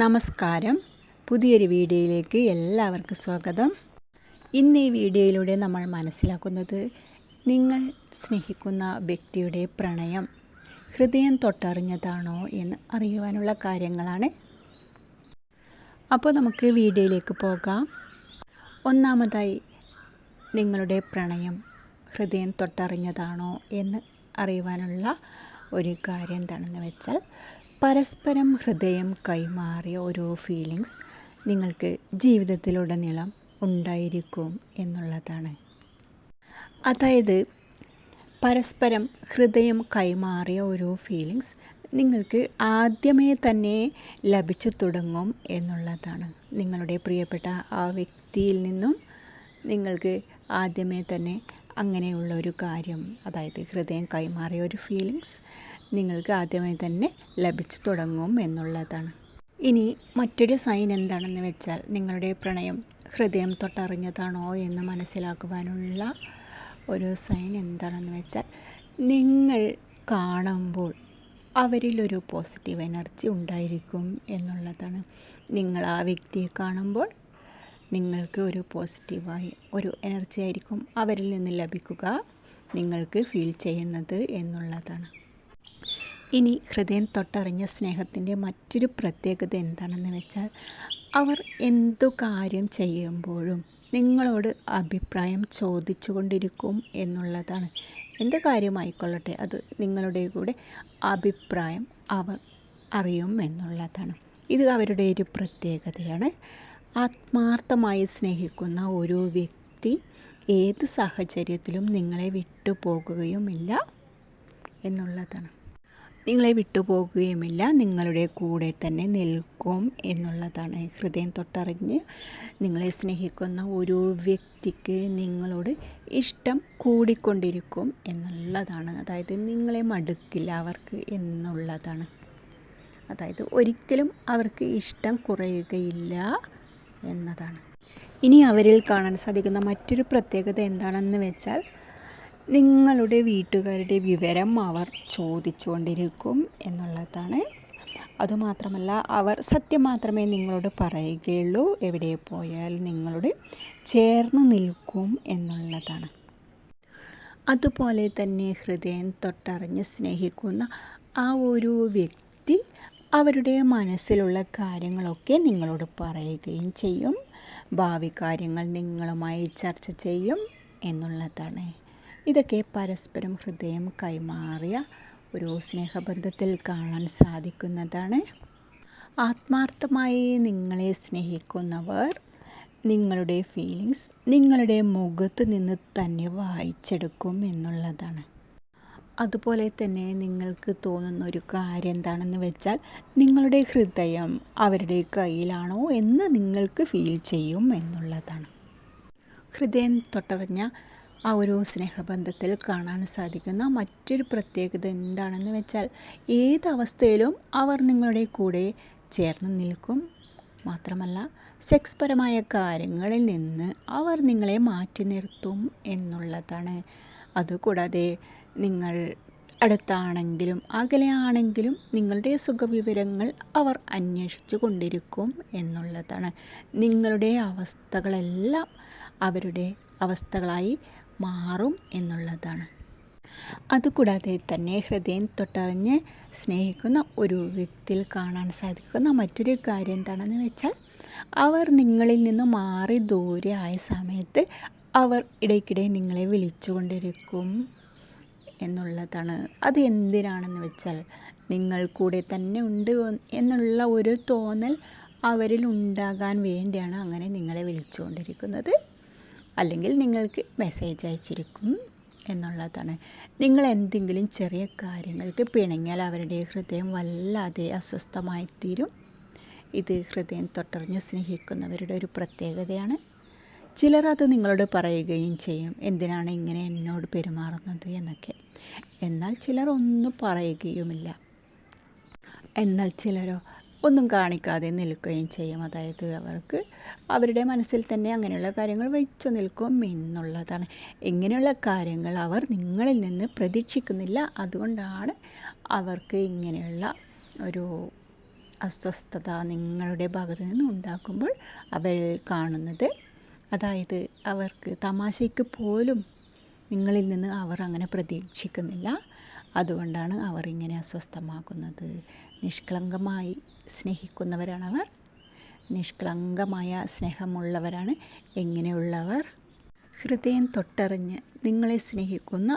നമസ്കാരം. പുതിയൊരു വീഡിയോയിലേക്ക് എല്ലാവർക്കും സ്വാഗതം. ഇന്ന് ഈ വീഡിയോയിലൂടെ നമ്മൾ മനസ്സിലാക്കുന്നത് നിങ്ങൾ സ്നേഹിക്കുന്ന വ്യക്തിയുടെ പ്രണയം ഹൃദയം തൊട്ടറിഞ്ഞതാണോ എന്ന് അറിയുവാനുള്ള കാര്യങ്ങളാണ്. അപ്പോൾ നമുക്ക് വീഡിയോയിലേക്ക് പോകാം. ഒന്നാമതായി നിങ്ങളുടെ പ്രണയം ഹൃദയം തൊട്ടറിഞ്ഞതാണോ എന്ന് അറിയുവാനുള്ള ഒരു കാര്യം എന്താണെന്ന് വെച്ചാൽ പരസ്പരം ഹൃദയം കൈമാറിയ ഓരോ ഫീലിങ്സ് നിങ്ങൾക്ക് ജീവിതത്തിലുടനീളം ഉണ്ടായിരിക്കും എന്നുള്ളതാണ്. അതായത് പരസ്പരം ഹൃദയം കൈമാറിയ ഓരോ ഫീലിങ്സ് നിങ്ങൾക്ക് ആദ്യമേ തന്നെ ലഭിച്ചു തുടങ്ങും എന്നുള്ളതാണ്. നിങ്ങളുടെ പ്രിയപ്പെട്ട ആ വ്യക്തിയിൽ നിന്നും നിങ്ങൾക്ക് ആദ്യമേ തന്നെ അങ്ങനെയുള്ള ഒരു കാര്യം അതായത് ഹൃദയം കൈമാറിയ ഒരു ഫീലിങ്സ് നിങ്ങൾക്ക് ആദ്യമായി തന്നെ ലഭിച്ചു തുടങ്ങും എന്നുള്ളതാണ്. ഇനി മറ്റൊരു സൈൻ എന്താണെന്ന് വെച്ചാൽ നിങ്ങളുടെ പ്രണയം ഹൃദയം തൊട്ടറിഞ്ഞതാണോ എന്ന് മനസ്സിലാക്കുവാനുള്ള ഒരു സൈൻ എന്താണെന്ന് വെച്ചാൽ നിങ്ങൾ കാണുമ്പോൾ അവരിലൊരു പോസിറ്റീവ് എനർജി ഉണ്ടായിരിക്കും എന്നുള്ളതാണ്. നിങ്ങൾ ആ വ്യക്തിയെ കാണുമ്പോൾ നിങ്ങൾക്ക് ഒരു പോസിറ്റീവായി ഒരു എനർജി ആയിരിക്കും അവരിൽ നിന്ന് ലഭിക്കുക നിങ്ങൾക്ക് ഫീൽ ചെയ്യുന്നത് എന്നുള്ളതാണ്. ഇനി ഹൃദയം തൊട്ടറിഞ്ഞ സ്നേഹത്തിന്റെ മറ്റൊരു പ്രത്യേകത എന്താണെന്ന് വെച്ചാൽ അവർ എന്തു കാര്യം ചെയ്യുമ്പോഴും നിങ്ങളോട് അഭിപ്രായം ചോദിച്ചു കൊണ്ടിരിക്കും എന്നുള്ളതാണ്. എന്ത് കാര്യമായിക്കൊള്ളട്ടെ അത് നിങ്ങളുടെ കൂടെ അഭിപ്രായം അവർ അറിയും എന്നുള്ളതാണ്. ഇത് അവരുടെ ഒരു പ്രത്യേകതയാണ്. ആത്മാർത്ഥമായി സ്നേഹിക്കുന്ന ഒരു വ്യക്തി ഏത് സാഹചര്യത്തിലും നിങ്ങളെ വിട്ടുപോകുകയുമില്ല എന്നുള്ളതാണ്. നിങ്ങളെ വിട്ടുപോകുകയുമില്ല. നിങ്ങളുടെ കൂടെ തന്നെ നിൽക്കും എന്നുള്ളതാണ് ഹൃദയം തൊട്ടറിഞ്ഞ് നിങ്ങളെ സ്നേഹിക്കുന്ന ഒരു വ്യക്തിക്ക് നിങ്ങളോട് ഇഷ്ടം കൂടിക്കൊണ്ടിരിക്കും എന്നുള്ളതാണ്. അതായത് നിങ്ങളെ മടുക്കില്ല അവർക്ക് എന്നുള്ളതാണ്. അതായത് ഒരിക്കലും അവർക്ക് ഇഷ്ടം കുറയുകയില്ല എന്നതാണ്. ഇനി അവരിൽ കാണാൻ സാധിക്കുന്ന മറ്റൊരു പ്രത്യേകത എന്താണെന്ന് വെച്ചാൽ നിങ്ങളുടെ വീട്ടുകാരുടെ വിവരം അവർ ചോദിച്ചുകൊണ്ടിരിക്കും എന്നുള്ളതാണ്. അതുമാത്രമല്ല അവർ സത്യം മാത്രമേ നിങ്ങളോട് പറയുകയുള്ളൂ എവിടെ പോയാൽ നിങ്ങളോട് ചേർന്ന് നിൽക്കും എന്നുള്ളതാണ്. അതുപോലെ തന്നെ ഹൃദയം തൊട്ടറിഞ്ഞ് സ്നേഹിക്കുന്ന ആ ഒരു വ്യക്തി അവരുടെ മനസ്സിലുള്ള കാര്യങ്ങളൊക്കെ നിങ്ങളോട് പറയുകയും ചെയ്യും. ഭാവി കാര്യങ്ങൾ നിങ്ങളുമായി ചർച്ച ചെയ്യും എന്നുള്ളതാണ്. ഇതൊക്കെ പരസ്പരം ഹൃദയം കൈമാറിയ ഒരു സ്നേഹബന്ധത്തിൽ കാണാൻ സാധിക്കുന്നതാണ്. ആത്മാർത്ഥമായി നിങ്ങളെ സ്നേഹിക്കുന്നവർ നിങ്ങളുടെ ഫീലിങ്സ് നിങ്ങളുടെ മുഖത്ത് നിന്ന് തന്നെ വായിച്ചെടുക്കും എന്നുള്ളതാണ്. അതുപോലെ തന്നെ നിങ്ങൾക്ക് തോന്നുന്ന ഒരു കാര്യം എന്താണെന്ന് വെച്ചാൽ നിങ്ങളുടെ ഹൃദയം അവരുടെ കയ്യിലാണോ എന്ന് നിങ്ങൾക്ക് ഫീൽ ചെയ്യും എന്നുള്ളതാണ്. ഹൃദയം തൊട്ടറിഞ്ഞ ആ ഒരു സ്നേഹബന്ധത്തിൽ കാണാൻ സാധിക്കുന്ന മറ്റൊരു പ്രത്യേകത എന്താണെന്ന് വെച്ചാൽ അവസ്ഥയിലും അവർ നിങ്ങളുടെ കൂടെ ചേർന്ന് നിൽക്കും. മാത്രമല്ല സെക്സ് പരമായ കാര്യങ്ങളിൽ നിന്ന് അവർ നിങ്ങളെ മാറ്റി നിർത്തും എന്നുള്ളതാണ്. അതുകൂടാതെ നിങ്ങൾ അടുത്താണെങ്കിലും അകലെയാണെങ്കിലും നിങ്ങളുടെ സുഖവിവരങ്ങൾ അവർ അന്വേഷിച്ചു കൊണ്ടിരിക്കും എന്നുള്ളതാണ്. നിങ്ങളുടെ അവസ്ഥകളെല്ലാം അവരുടെ അവസ്ഥകളായി മാറും എന്നുള്ളതാണ്. അതുകൂടാതെ തന്നെ ഹൃദയം തൊട്ടറിഞ്ഞ് സ്നേഹിക്കുന്ന ഒരു വ്യക്തിയിൽ കാണാൻ സാധിക്കുന്ന മറ്റൊരു കാര്യം എന്താണെന്ന് വെച്ചാൽ അവർ നിങ്ങളിൽ നിന്ന് മാറി ദൂരെ ആയ സമയത്ത് അവർ ഇടയ്ക്കിടെ നിങ്ങളെ വിളിച്ചുകൊണ്ടിരിക്കും എന്നുള്ളതാണ്. അത് എന്തിനാണെന്ന് വെച്ചാൽ നിങ്ങൾ കൂടെ തന്നെ ഉണ്ട് എന്നുള്ള ഒരു തോന്നൽ അവരിൽ ഉണ്ടാകാൻ വേണ്ടിയാണ് അങ്ങനെ നിങ്ങളെ വിളിച്ചുകൊണ്ടിരിക്കുന്നത് അല്ലെങ്കിൽ നിങ്ങൾക്ക് മെസ്സേജ് അയച്ചിരിക്കും എന്നുള്ളതാണ്. നിങ്ങൾ എന്തെങ്കിലും ചെറിയ കാര്യങ്ങൾക്ക് പിണങ്ങിയാൽ അവരുടെ ഹൃദയം വല്ലാതെ അസ്വസ്ഥമായി തീരും ഇത് ഹൃദയം തൊട്ടറിഞ്ഞ് സ്നേഹിക്കുന്നവരുടെ ഒരു പ്രത്യേകതയാണ്. ചിലർ അത് നിങ്ങളോട് പറയുകയും ചെയ്യും. എന്തിനാണ് ഇങ്ങനെ എന്നോട് പെരുമാറുന്നത് എന്നൊക്കെ. എന്നാൽ ചിലർ ഒന്നും പറയുകയുമില്ല. എന്നാൽ ചിലരോ കാണിക്കാതെ നിൽക്കുകയും ചെയ്യും. അതായത് അവർക്ക് അവരുടെ മനസ്സിൽ തന്നെ അങ്ങനെയുള്ള കാര്യങ്ങൾ വെച്ചു നിൽക്കും എന്നുള്ളതാണ്. ഇങ്ങനെയുള്ള കാര്യങ്ങൾ അവർ നിങ്ങളിൽ നിന്ന് പ്രതീക്ഷിക്കുന്നില്ല. അതുകൊണ്ടാണ് അവർക്ക് ഇങ്ങനെയുള്ള ഒരു അസ്വസ്ഥത നിങ്ങളുടെ ഭാഗത്ത് നിന്ന് ഉണ്ടാക്കുമ്പോൾ അവർ കാണുന്നത്. അതായത് അവർക്ക് തമാശയ്ക്ക് പോലും നിങ്ങളിൽ നിന്ന് അവർ അങ്ങനെ പ്രതീക്ഷിക്കുന്നില്ല. അതുകൊണ്ടാണ് അവർ ഇങ്ങനെ അസ്വസ്ഥമാകുന്നത് നിഷ്കളങ്കമായി സ്നേഹിക്കുന്നവരാണവർ. നിഷ്കളങ്കമായ സ്നേഹമുള്ളവരാണ് എങ്ങനെയുള്ളവർ? ഹൃദയം തൊട്ടറിഞ്ഞ് നിങ്ങളെ സ്നേഹിക്കുന്ന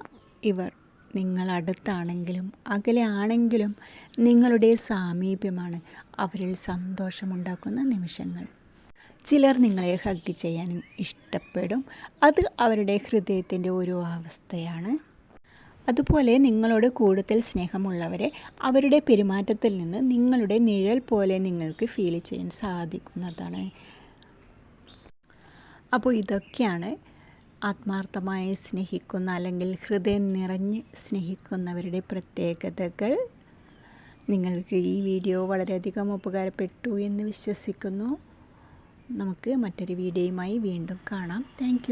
ഇവർ നിങ്ങൾ അടുത്താണെങ്കിലും അകലെ ആണെങ്കിലും നിങ്ങളുടെ സാമീപ്യമാണ് അവരിൽ സന്തോഷമുണ്ടാക്കുന്ന നിമിഷങ്ങൾ. ചിലർ നിങ്ങളെ ഹഗ് ചെയ്യാൻ ഇഷ്ടപ്പെടും. അത് അവരുടെ ഹൃദയത്തിന്റെ ഒരു അവസ്ഥയാണ്. അതുപോലെ നിങ്ങളോട് കൂടുതൽ സ്നേഹമുള്ളവരെ അവരുടെ പെരുമാറ്റത്തിൽ നിന്ന് നിങ്ങളുടെ നിഴൽ പോലെ നിങ്ങൾക്ക് ഫീൽ ചെയ്യാൻ സാധിക്കുന്നതാണ്. അപ്പോൾ ഇതൊക്കെയാണ് ആത്മാർത്ഥമായി സ്നേഹിക്കുന്ന അല്ലെങ്കിൽ ഹൃദയം നിറഞ്ഞ് സ്നേഹിക്കുന്നവരുടെ പ്രത്യേകതകൾ. നിങ്ങൾക്ക് ഈ വീഡിയോ വളരെയധികം ഉപകാരപ്പെട്ടു എന്ന് വിശ്വസിക്കുന്നു. നമുക്ക് മറ്റൊരു വീഡിയോയുമായി വീണ്ടും കാണാം. താങ്ക്